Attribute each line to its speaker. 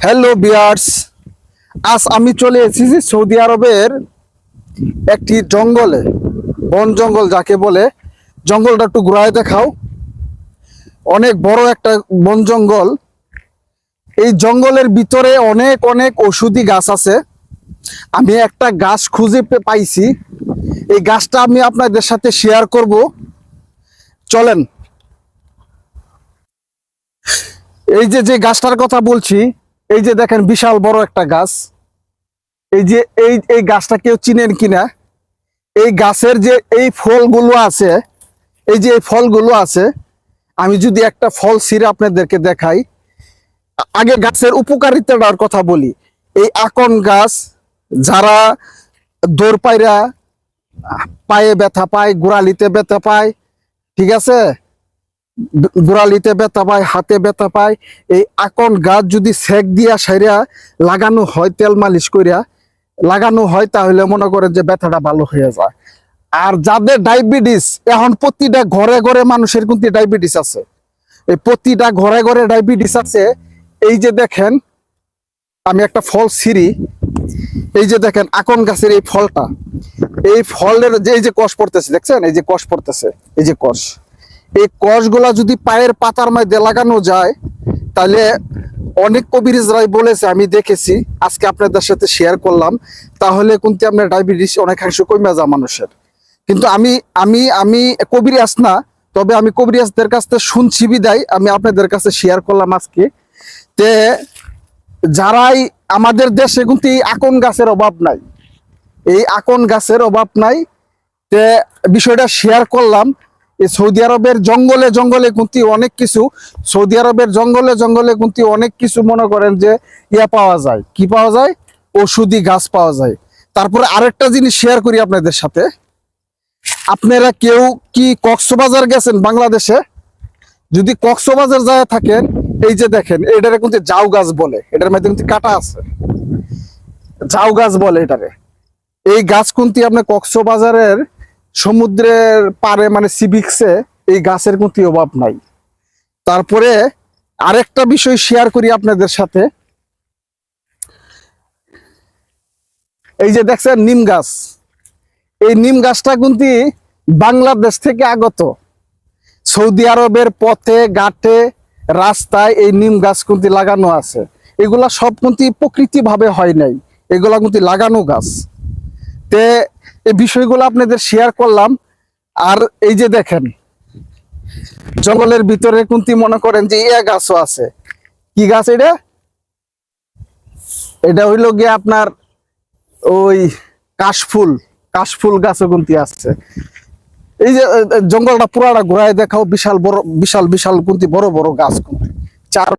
Speaker 1: Hello বিয়ার্স আজ আমি চলে এসেছি সৌদি আরবের একটি জঙ্গলে, বন জঙ্গল যাকে বলে। জঙ্গলটা একটু ঘুরায় দেখাও। অনেক বড় একটা বন জঙ্গল। এই জঙ্গলের ভিতরে অনেক অনেক ওষুধি গাছ আছে। আমি একটা গাছ খুঁজে পাইছি। এই গাছটা আমি আপনাদের সাথে শেয়ার করব। চলেন। এই যে যে গাছটার কথা বলছি এই যে দেখেন বিশাল বড় একটা গাছ। এই যে এই এই গাছটা কেউ চিনেন কিনা? এই গাছের যে এই ফলগুলো আছে, এই যে এই ফলগুলো আছে, আমি যদি একটা ফল ছিঁড়ে আপনাদেরকে দেখাই, আগে গাছের উপকারিতার কথা বলি। এই আকন গাছ যারা দৌড় পায়রা, পায়ে ব্যথা পায়, গোড়ালিতে ব্যথা পায়, ঠিক আছে? গোড়ালিতে ব্যথা পায়, হাতে ব্যথা পায়। এই আকন গাছ যদি সেক দিয়া সাইরা লাগানো হয়, তেল মালিশ করিয়া লাগানো হয়, তাহলে মনে করেন যে ব্যথাটা ভালো হয়ে যায়। আর যাদের ডায়াবেটিস, এখন প্রতিটা ঘরে ঘরে মানুষের কিন্তু ডায়াবেটিস আছে। এই প্রতিটা ঘরে ঘরে ডায়াবেটিস আছে। এই যে দেখেন, আমি একটা ফল ছিঁড়ি। এই যে দেখেন, আকন গাছের এই ফলটা। এই ফলের যে, এই যে কষ পড়তেছে, দেখছেন? এই যে কষ পড়তেছে, এই যে কষ। এই কষগুলা যদি পায়ের পাতার মধ্যে লাগানো যায়, তাহলে অনেক কবিরাজরাই বলেছে, আমি দেখেছি, আজকে আপনাদের সাথে শেয়ার করলাম, তাহলে কিন্তু আপনার ডায়াবেটিস অনেকাংশ কমে যায় মানুষের। কিন্তু আমি আমি আমি কবিরাজ না, তবে আমি কবিরাজদের কাছ থেকে শুনছি বিদায়, আমি আপনাদের কাছে শেয়ার করলাম আজকে। তে যারাই আমাদের দেশে কিন্তু এই আকন গাছের অভাব নাই। এই আকন গাছের অভাব নাই। তে বিষয়টা শেয়ার করলাম এই সৌদি আরবের জঙ্গলে জঙ্গলে কিন্তু অনেক কিছু, সৌদি আরবের জঙ্গলে জঙ্গলে কিন্তু অনেক কিছু মনে করেন যে ইয়া পাওয়া যায়। কি পাওয়া যায়? ওষুধি গাছ পাওয়া যায়। তারপরে আরেকটা জিনিস শেয়ার করি আপনাদের সাথে। আপনারা কেউ কি কক্সবাজার গেছেন বাংলাদেশে? যদি কক্সবাজার যায় থাকেন, এই যে দেখেন, এটারে কিন্তু জাউ গাছ বলে। এটার মধ্যে কিন্তু কাটা আছে। জাউ গাছ বলে এটারে। এই গাছ কিন্তু আপনার কক্সবাজারের সমুদ্রের পারে মানে সিভিক্সে এই গাছের কিন্তু অভাব নাই। তারপরে আরেকটা বিষয় শেয়ার করি আপনাদের সাথে। এই যে দেখছেন, নিম গাছ। এই নিম গাছটা কিন্তু বাংলাদেশ থেকে আগত। সৌদি আরবের পথে, ঘাটে, রাস্তায় এই নিম গাছ কিন্তু লাগানো আছে। এগুলা সব কিন্তু প্রকৃতিভাবে হয় নাই। এগুলা কিন্তু লাগানো গাছ। তে এই বিষয়গুলো আপনাদের শেয়ার করলাম। আর এই যে দেখেন, জঙ্গলের ভিতরে কিন্তু মনে করেন যে ইয়া গাছও আছে। কি গাছ এটা? এটা হইল গিয়ে আপনার ওই কাশফুল কাশফুল গাছও কিন্তু আছে এই যে জঙ্গলটা পুরাটা ঘোরায় দেখাও, বিশাল বড়, বিশাল বিশাল কুন্তি, বড় বড় গাছ কুন্তি। চার